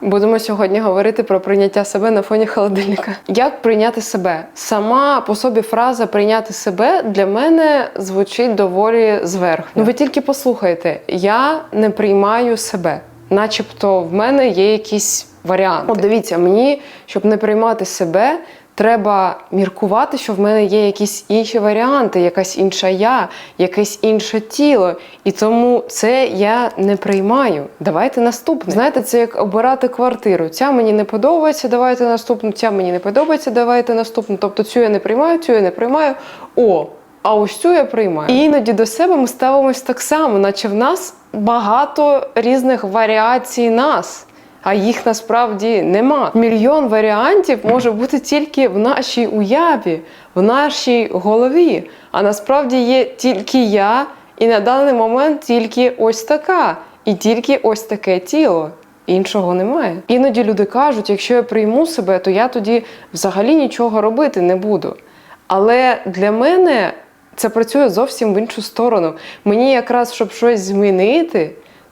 Будемо сьогодні говорити про прийняття себе на фоні холодильника. Як прийняти себе? Сама по собі фраза прийняти себе для мене звучить доволі зверху. Ну ви тільки послухайте, я не приймаю себе, начебто в мене є якісь варіанти. От дивіться, мені, щоб не приймати себе. Треба міркувати, що в мене є якісь інші варіанти, якась інша я, якесь інше тіло. І тому це я не приймаю. Давайте наступне. Знаєте, це як обирати квартиру. Ця мені не подобається, давайте наступну. Ця мені не подобається, давайте наступну. Тобто цю я не приймаю, цю я не приймаю. О, а ось цю я приймаю. І іноді до себе ми ставимось так само, наче в нас багато різних варіацій нас. А їх насправді нема. Мільйон варіантів може бути тільки в нашій уяві, в нашій голові. А насправді є тільки я, і на даний момент тільки ось така, і тільки ось таке тіло. Іншого немає. Іноді люди кажуть, якщо я прийму себе, то я тоді взагалі нічого робити не буду. Але для мене це працює зовсім в іншу сторону. Мені якраз, щоб щось змінити,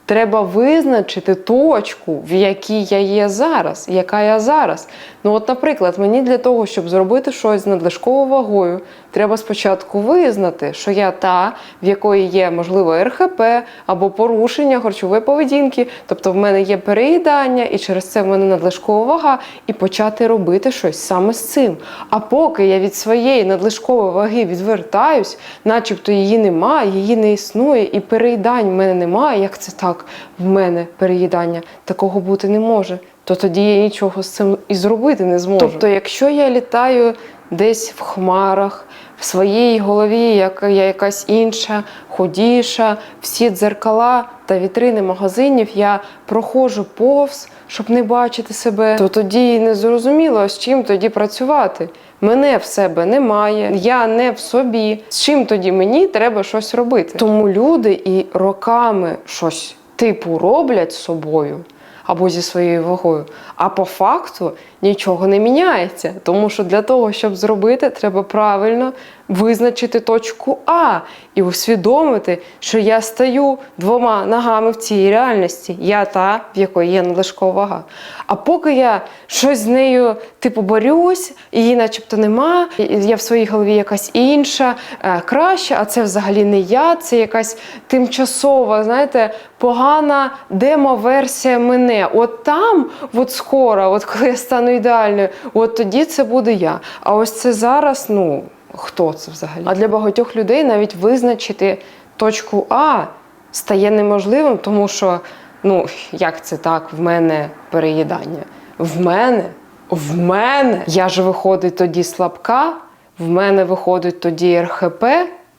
треба визначити точку, в якій я є зараз, яка я зараз. Ну, от, наприклад, мені для того, щоб зробити щось з надлишковою вагою, треба спочатку визнати, що я та, в якої є можливо РХП або порушення харчової поведінки, тобто в мене є переїдання, і через це в мене надлишкова вага, і почати робити щось саме з цим. А поки я від своєї надлишкової ваги відвертаюсь, начебто її немає, її не існує, і переїдань в мене немає. Як це так? В мене переїдання такого бути не може. То тоді я нічого з цим і зробити не зможу. Тобто, якщо я літаю десь в хмарах, в своїй голові, як я якась інша, худіша, всі дзеркала та вітрини магазинів, я проходжу повз, щоб не бачити себе, то тоді не зрозуміло, з чим тоді працювати. Мене в себе немає, я не в собі. З чим тоді мені треба щось робити? Тому люди і роками щось типу роблять з собою або зі своєю вагою. А по факту нічого не міняється. Тому що для того, щоб зробити, треба правильно визначити точку А і усвідомити, що я стою двома ногами в цій реальності. Я та, в якої є надлишкова вага. А поки я щось з нею типу борюсь, її начебто нема, я в своїй голові якась інша, е, краща, а це взагалі не я, це якась тимчасова, знаєте, погана демо-версія мене. От там, от скоро, от коли я стану ідеальною, от тоді це буде я. А ось це зараз, ну, хто це взагалі? А для багатьох людей навіть визначити точку А стає неможливим, тому що, ну, як це так, в мене переїдання. В мене, в мене. Я ж виходить тоді слабка, в мене виходить тоді РХП.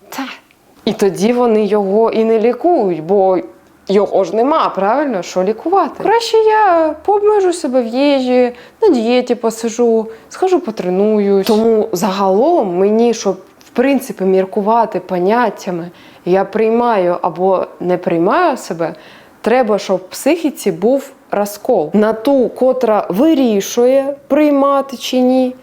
Та. І тоді вони його і не лікують, бо його ж нема, правильно, що лікувати. Краще я пообмежу себе в їжі, на дієті посижу, схожу потренуюсь. Тому загалом мені, щоб в принципі міркувати поняттями, я приймаю або не приймаю себе, треба, щоб в психіці був розкол на ту, котра вирішує приймати чи ні,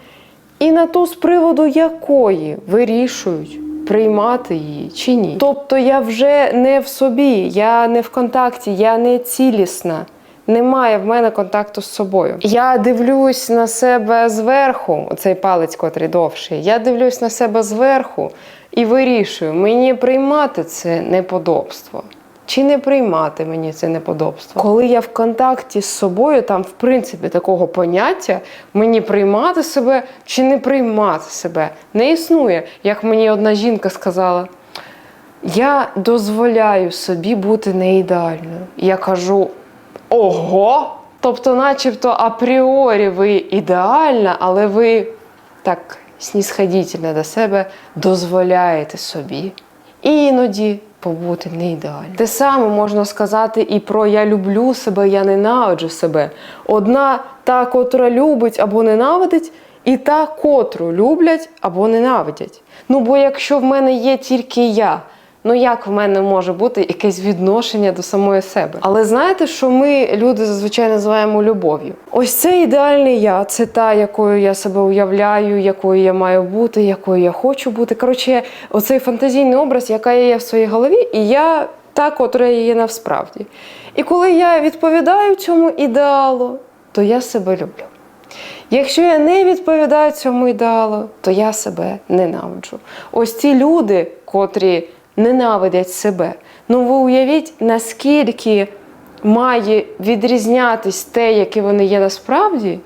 і на ту, з приводу якої вирішують приймати її чи ні. Тобто я вже не в собі, я не в контакті, я не цілісна. Немає в мене контакту з собою. Я дивлюсь на себе зверху, оцей палець, котрий довший. Я дивлюсь на себе зверху і вирішую, мені приймати це неподобство. Чи не приймати мені це неподобство? Коли я в контакті з собою, там, в принципі, такого поняття мені приймати себе чи не приймати себе не існує. Як мені одна жінка сказала, я дозволяю собі бути не ідеальною. Я кажу: ого! Тобто, начебто, апріорі ви ідеальна, але ви так снісходітельно до себе дозволяєте собі. Іноді побути не ідеально. Те саме можна сказати і про я люблю себе, я ненавиджу себе. Одна та, котра любить або ненавидить, і та, котру люблять або ненавидять. Ну бо якщо в мене є тільки я. Ну як в мене може бути якесь відношення до самої себе? Але знаєте, що ми люди зазвичай називаємо любов'ю? Ось це ідеальний я, це та, якою я себе уявляю, якою я маю бути, якою я хочу бути. Коротше, оцей фантазійний образ, яка є в своїй голові, і я та, котра є насправді. І коли я відповідаю цьому ідеалу, то я себе люблю. Якщо я не відповідаю цьому ідеалу, то я себе ненавиджу. Ось ці люди, котрі ненавидять себе. Ну ви уявіть, наскільки має відрізнятись те, яке вони є насправді,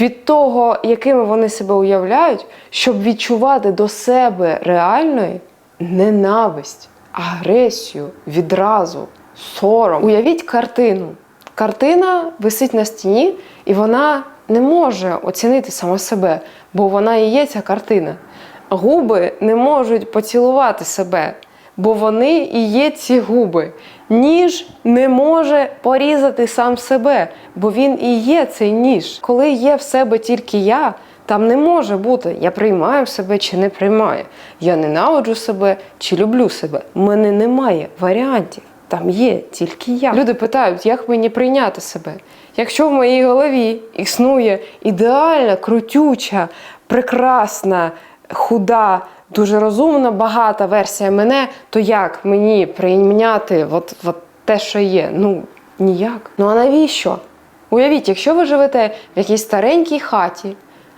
від того, якими вони себе уявляють, щоб відчувати до себе реальної ненависть, агресію, відразу, сором. Уявіть картину. Картина висить на стіні, і вона не може оцінити сама себе, бо вона і є ця картина. Губи не можуть поцілувати себе, бо вони і є ці губи. Ніж не може порізати сам себе, бо він і є цей ніж. Коли є в себе тільки я, там не може бути я приймаю себе чи не приймаю. Я ненавиджу себе чи люблю себе. У мене немає варіантів. Там є тільки я. Люди питають, як мені прийняти себе. Якщо в моїй голові існує ідеальна, крутюча, прекрасна, худа, дуже розумна, багата версія мене, то як мені прийняти от, от те, що є? Ну, ніяк. Ну а навіщо? Уявіть, якщо ви живете в якійсь старенькій хаті,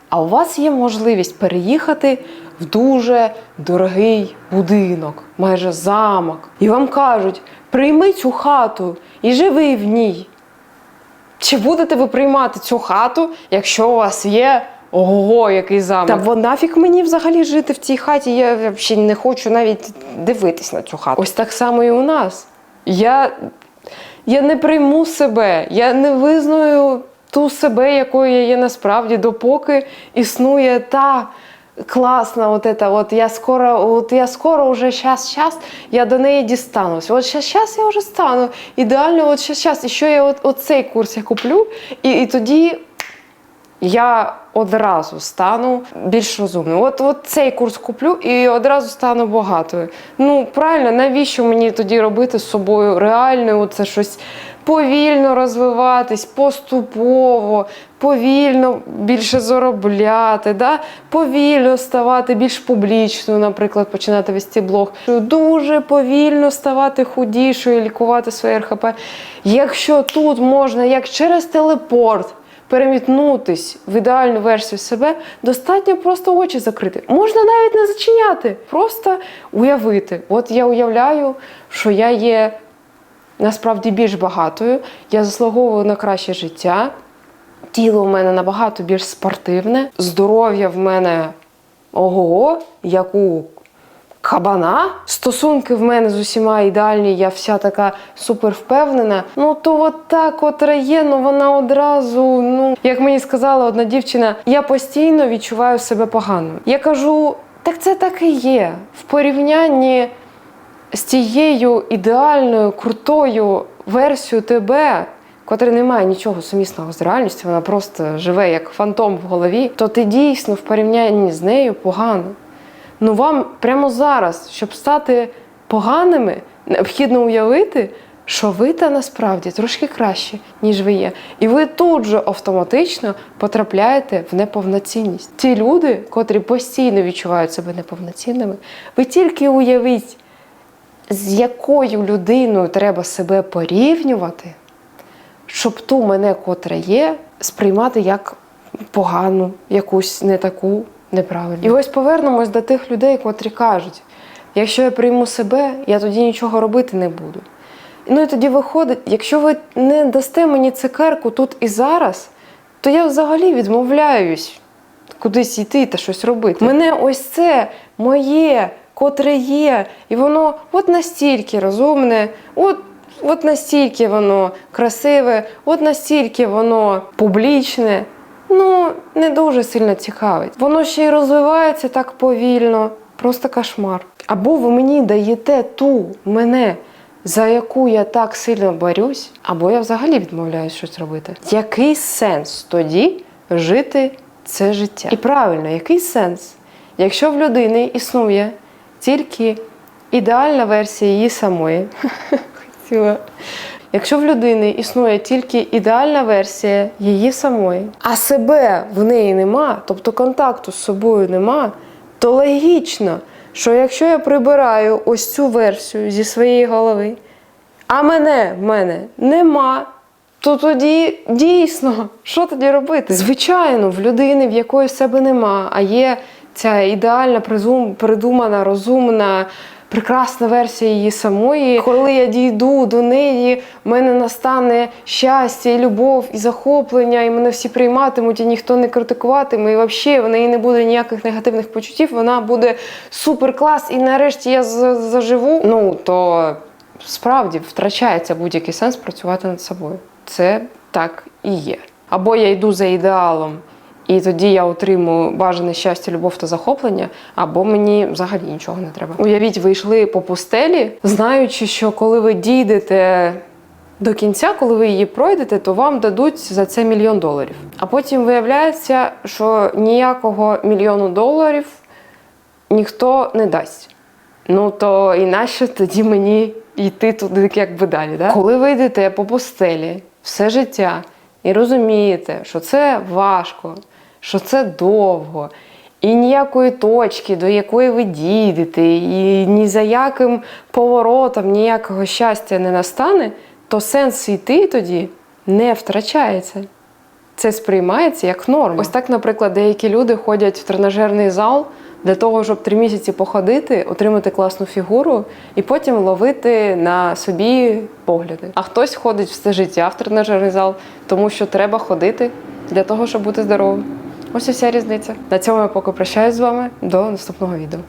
а у вас є можливість переїхати в дуже дорогий будинок, майже замок, і вам кажуть, прийми цю хату і живи в ній. Чи будете ви приймати цю хату, якщо у вас є ого, який замок? Та бо нафіг мені взагалі жити в цій хаті. Я взагалі не хочу навіть дивитись на цю хату. Ось так само і у нас. Я, я не прийму себе, я не визнаю ту себе, якою я є насправді, допоки існує та. Класна, от это, от я скоро, от я скоро уже щас, щас, я до неї дістанусь. От щас, щас я вже стану. Ідеально, от щас, щас. І що я от, от цей курс я куплю, і, і тоді я одразу стану більш розумною. От, от цей курс куплю і одразу стану багатою. Ну, правильно, навіщо мені тоді робити з собою реальною це щось повільно розвиватись, поступово, повільно більше заробляти, да? повільно ставати більш публічною, наприклад, починати вести блог. Дуже повільно ставати худішою, лікувати своє РХП. Якщо тут можна, як через телепорт перемітнутись в ідеальну версію себе, достатньо просто очі закрити. Можна навіть не зачиняти, просто уявити. От я уявляю, що я є насправді більш багатою, я заслуговую на краще життя. Тіло в мене набагато більш спортивне, здоров'я в мене ого, як у кабана. Стосунки в мене з усіма ідеальні, я вся така супер впевнена. Ну то от так от є, ну вона одразу, ну як мені сказала одна дівчина, я постійно відчуваю себе погано. Я кажу, так це так і є. В порівнянні з тією ідеальною, крутою версією тебе, котра не має нічого сумісного з реальністю, вона просто живе як фантом в голові, то ти дійсно в порівнянні з нею погано. Ну вам прямо зараз, щоб стати поганими, необхідно уявити, що ви та насправді трошки краще, ніж ви є. І ви тут же автоматично потрапляєте в неповноцінність. Ті люди, котрі постійно відчувають себе неповноцінними, ви тільки уявіть, з якою людиною треба себе порівнювати, щоб ту мене, котра є, сприймати як погану, якусь не таку неправильну. І ось повернемось до тих людей, котрі кажуть: якщо я прийму себе, я тоді нічого робити не буду. Ну і тоді виходить, якщо ви не дасте мені цукерку тут і зараз, то я взагалі відмовляюсь кудись йти та щось робити. Мене ось це моє, котре є, і воно от настільки розумне, от, от настільки воно красиве, от настільки воно публічне. Ну, не дуже сильно цікавить. Воно ще й розвивається так повільно, просто кошмар. Або ви мені даєте ту мене, за яку я так сильно борюсь, або я взагалі відмовляюсь щось робити. Який сенс тоді жити це життя? І правильно, який сенс? Якщо в людини існує тільки ідеальна версія її самої, хотіла. Якщо в людини існує тільки ідеальна версія її самої, а себе в неї нема, тобто контакту з собою нема, то логічно, що якщо я прибираю ось цю версію зі своєї голови, а мене в мене нема, то тоді дійсно, що тоді робити? Звичайно, в людини, в якої себе нема, а є ця ідеальна, придумана, розумна. Прекрасна версія її самої. Коли я дійду до неї, в мене настане щастя, і любов, і захоплення, і мене всі прийматимуть, і ніхто не критикуватиме. І взагалі в неї не буде ніяких негативних почуттів. Вона буде супер клас, і нарешті я за- заживу. Ну то справді втрачається будь-який сенс працювати над собою. Це так і є. Або я йду за ідеалом, і тоді я отримую бажане щастя, любов та захоплення, або мені взагалі нічого не треба. Уявіть, ви йшли по пустелі, знаючи, що коли ви дійдете до кінця, коли ви її пройдете, то вам дадуть за це мільйон доларів. А потім виявляється, що ніякого мільйону доларів ніхто не дасть. Ну то і нащо тоді мені йти туди, якби далі? Да? Коли ви йдете по пустелі все життя і розумієте, що це важко, що це довго, і ніякої точки, до якої ви дійдете, і ні за яким поворотом ніякого щастя не настане, то сенс йти тоді не втрачається. Це сприймається як норма. Ось так, наприклад, деякі люди ходять в тренажерний зал для того, щоб три місяці походити, отримати класну фігуру і потім ловити на собі погляди. А хтось ходить все життя в тренажерний зал, тому що треба ходити для того, щоб бути здоровим. Ось і вся різниця. На цьому я поки прощаюсь з вами. До наступного відео.